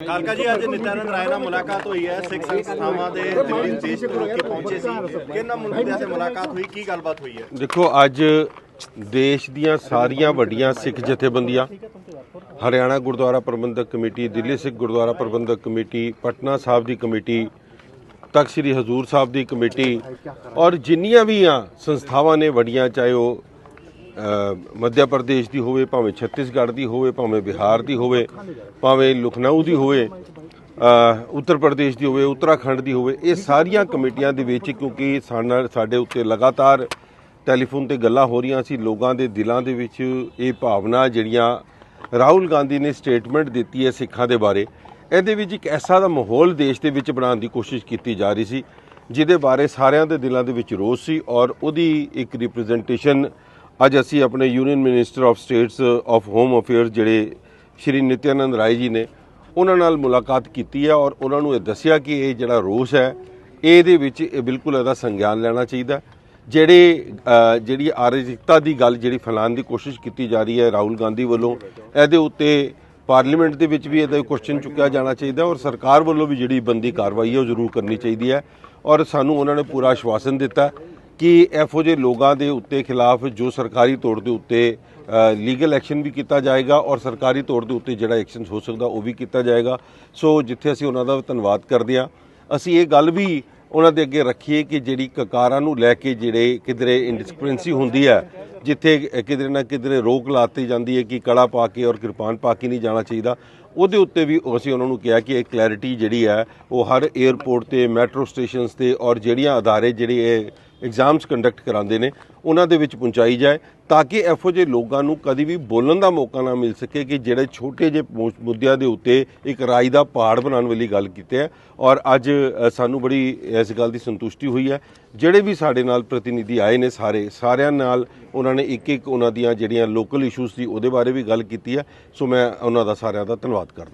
ਕਾਲਕਾ ਜੀ ਅੱਜ ਨਿਤਿਆਨੰਦ ਰਾਏ ਨਾਲ ਮੁਲਾਕਾਤ ਹੋਈ ਹੈ। ਸਿੱਖ ਸੰਸਥਾਵਾਂ ਦੇ ਦਿੱਲੀ ਦੇਸ਼ ਤੋਂ ਲੋਕੀ ਪਹੁੰਚੇ ਸੀ। ਕਿੰਨਾ ਮੁਲਕਾਂ ਨਾਲ ਮੁਲਾਕਾਤ ਹੋਈ? ਕੀ ਗੱਲਬਾਤ ਹੋਈ ਹੈ? ਦੇਖੋ ਅੱਜ ਦੇਸ਼ ਦੀਆਂ ਸਾਰੀਆਂ ਵੱਡੀਆਂ ਸਿੱਖ ਜਥੇਬੰਦੀਆਂ ਹਰਿਆਣਾ ਗੁਰਦੁਆਰਾ ਪ੍ਰਬੰਧਕ ਕਮੇਟੀ ਦਿੱਲੀ ਸਿੱਖ ਗੁਰਦੁਆਰਾ ਪ੍ਰਬੰਧਕ ਕਮੇਟੀ ਪਟਨਾ ਸਾਹਿਬ ਦੀ ਕਮੇਟੀ ਤਖਤ ਸ੍ਰੀ ਹਜ਼ੂਰ ਸਾਹਿਬ ਦੀ ਕਮੇਟੀ ਔਰ ਜਿੰਨੀਆਂ ਵੀ ਆ ਸੰਸਥਾਵਾਂ ਨੇ ਵੱਡੀਆਂ ਚਾਹੇ ਉਹ ਮੱਧ ਪ੍ਰਦੇਸ਼ ਦੀ ਹੋਵੇ, ਭਾਵੇਂ ਛੱਤੀਸਗੜ੍ਹ ਦੀ ਹੋਵੇ, ਭਾਵੇਂ ਬਿਹਾਰ ਦੀ ਹੋਵੇ, ਭਾਵੇਂ ਲਖਨਊ ਦੀ ਹੋਵੇ ਉੱਤਰ ਪ੍ਰਦੇਸ਼ ਦੀ ਹੋਵੇ, ਉੱਤਰਾਖੰਡ ਦੀ ਹੋਵੇ, ਇਹ ਸਾਰੀਆਂ ਕਮੇਟੀਆਂ ਦੇ ਵਿੱਚ ਕਿਉਂਕਿ ਸਾਡਾ ਸਾਡੇ ਉੱਤੇ ਲਗਾਤਾਰ ਟੈਲੀਫੋਨ ਤੇ ਗੱਲਾਂ ਹੋ ਰਹੀਆਂ ਸੀ, ਲੋਕਾਂ ਦੇ ਦਿਲਾਂ ਦੇ ਵਿੱਚ ਇਹ ਭਾਵਨਾ ਜਿਹੜੀਆਂ ਰਾਹੁਲ ਗਾਂਧੀ ਨੇ ਸਟੇਟਮੈਂਟ ਦਿੱਤੀ ਹੈ ਸਿੱਖਾਂ ਦੇ ਬਾਰੇ, ਇਹਦੇ ਵਿੱਚ ਇੱਕ ਐਸਾ ਦਾ ਮਾਹੌਲ ਦੇਸ਼ ਦੇ ਵਿੱਚ ਬਣਾਉਣ ਦੀ ਕੋਸ਼ਿਸ਼ ਕੀਤੀ ਜਾ ਰਹੀ ਸੀ, ਜਿਹਦੇ ਬਾਰੇ ਸਾਰਿਆਂ ਦੇ ਦਿਲਾਂ ਦੇ ਵਿੱਚ ਰੋਸ ਸੀ ਔਰ ਉਹਦੀ ਇੱਕ ਰਿਪਰੈਜ਼ੈਂਟੇਸ਼ਨ ਅੱਜ ਅਸੀਂ ਆਪਣੇ union minister of states of home affairs ਜਿਹੜੇ ਸ਼੍ਰੀ ਨਿਤਿਆਨੰਦ ਰਾਏ ਜੀ ਨੇ, ਉਹਨਾਂ ਨਾਲ ਮੁਲਾਕਾਤ ਕੀਤੀ ਹੈ ਔਰ ਉਹਨਾਂ ਨੂੰ ਇਹ ਦੱਸਿਆ ਕਿ ਇਹ ਜਿਹੜਾ ਰੋਸ ਹੈ, ਇਹਦੇ ਵਿੱਚ ਇਹ ਬਿਲਕੁਲ ਇਹਦਾ ਸੰਗਿਆਨ ਲੈਣਾ ਚਾਹੀਦਾ ਜਿਹੜੇ ਜਿਹੜੀ ਆਰਜਿਕਤਾ ਦੀ ਗੱਲ ਜਿਹੜੀ ਫੈਲਾਉਣ ਦੀ ਕੋਸ਼ਿਸ਼ ਕੀਤੀ ਜਾ ਰਹੀ ਹੈ ਰਾਹੁਲ ਗਾਂਧੀ ਵੱਲੋਂ, ਇਹਦੇ ਉੱਤੇ ਪਾਰਲੀਮੈਂਟ ਦੇ ਵਿੱਚ ਵੀ ਇਹਦਾ ਕੁਐਸਚਨ ਚੁੱਕਿਆ ਜਾਣਾ ਚਾਹੀਦਾ ਔਰ ਸਰਕਾਰ ਵੱਲੋਂ ਵੀ ਜਿਹੜੀ ਬੰਦੀ ਕਾਰਵਾਈ ਹੈ ਉਹ ਜ਼ਰੂਰ ਕਰਨੀ ਚਾਹੀਦੀ ਹੈ ਔਰ ਸਾਨੂੰ ਉਹਨਾਂ ਨੇ ਪੂਰਾ ਆਸ਼ਵਾਸਨ ਦਿੱਤਾ ਕਿ ਇਹੋ ਜਿਹੇ ਲੋਕਾਂ ਦੇ ਉੱਤੇ ਖਿਲਾਫ ਜੋ ਸਰਕਾਰੀ ਤੌਰ ਦੇ ਉੱਤੇ ਲੀਗਲ ਐਕਸ਼ਨ ਵੀ ਕੀਤਾ ਜਾਏਗਾ ਔਰ ਸਰਕਾਰੀ ਤੌਰ ਦੇ ਉੱਤੇ ਜਿਹੜਾ ਐਕਸ਼ਨ ਹੋ ਸਕਦਾ ਉਹ ਵੀ ਕੀਤਾ ਜਾਏਗਾ। ਸੋ ਜਿੱਥੇ ਅਸੀਂ ਉਹਨਾਂ ਦਾ ਧੰਨਵਾਦ ਕਰਦੇ ਹਾਂ, ਅਸੀਂ ਇਹ ਗੱਲ ਵੀ ਉਹਨਾਂ ਦੇ ਅੱਗੇ ਰੱਖੀਏ ਕਿ ਜਿਹੜੀ ਕਕਾਰਾਂ ਨੂੰ ਲੈ ਕੇ ਜਿਹੜੇ ਕਿਧਰੇ ਇਨਡਿਸਪਲਿੰਸੀ ਹੁੰਦੀ ਹੈ, ਜਿੱਥੇ ਕਿਧਰੇ ਨਾ ਕਿਧਰੇ ਰੋਕ ਲਾਤੀ ਜਾਂਦੀ ਹੈ ਕਿ ਕੜਾ ਪਾ ਕੇ ਔਰ ਕਿਰਪਾਨ ਪਾ ਕੇ ਨਹੀਂ ਜਾਣਾ ਚਾਹੀਦਾ, ਉਹਦੇ ਉੱਤੇ ਵੀ ਅਸੀਂ ਉਹਨਾਂ ਨੂੰ ਕਿਹਾ ਕਿ ਇਹ ਕਲੈਰਿਟੀ ਜਿਹੜੀ ਹੈ, ਉਹ ਹਰ 에ਅਰਪੋਰਟ ਤੇ ਮੈਟਰੋ ਸਟੇਸ਼ਨਸ ਤੇ ਔਰ ਜਿਹੜੀਆਂ ਅਦਾਰੇ ਜਿਹੜੇ ਇਹ ਐਗਜ਼ਾਮਸ ਕੰਡਕਟ ਕਰਾਉਂਦੇ ਨੇ, ਉਹਨਾਂ ਦੇ ਵਿੱਚ ਪਹੁੰਚਾਈ ਜਾਏ, ਤਾਂ ਕਿ ਇਹੋ ਜਿਹੇ ਲੋਕਾਂ ਨੂੰ ਕਦੀ ਵੀ ਬੋਲਣ ਦਾ ਮੌਕਾ ਨਾ ਮਿਲ ਸਕੇ ਕਿ ਜਿਹੜੇ ਛੋਟੇ ਜਿਹੇ ਮੁੱਦਿਆਂ ਦੇ ਉੱਤੇ ਇੱਕ ਰਾਈ ਦਾ ਪਹਾੜ ਬਣਾਉਣ ਵਾਲੀ ਗੱਲ ਕੀਤੀ ਹੈ। ਔਰ ਅੱਜ ਸਾਨੂੰ ਬੜੀ ਇਸ ਗੱਲ ਦੀ ਸੰਤੁਸ਼ਟੀ ਹੋਈ ਹੈ। ਜਿਹੜੇ ਵੀ ਸਾਡੇ ਨਾਲ ਪ੍ਰਤੀਨਿਧੀ ਆਏ ਨੇ ਸਾਰੇ, ਸਾਰਿਆਂ ਨਾਲ ਉਹਨਾਂ ਨੇ ਇੱਕ ਇੱਕ ਉਹਨਾਂ ਦੀਆਂ ਜਿਹੜੀਆਂ ਲੋਕਲ ਇਸ਼ੂਜ਼ ਸੀ, ਉਹਦੇ ਬਾਰੇ ਵੀ ਗੱਲ ਕੀਤੀ ਹੈ। ਸੋ ਮੈਂ ਉਹਨਾਂ ਦਾ ਸਾਰਿਆਂ ਦਾ ਧੰਨਵਾਦ ਕਰਦਾ।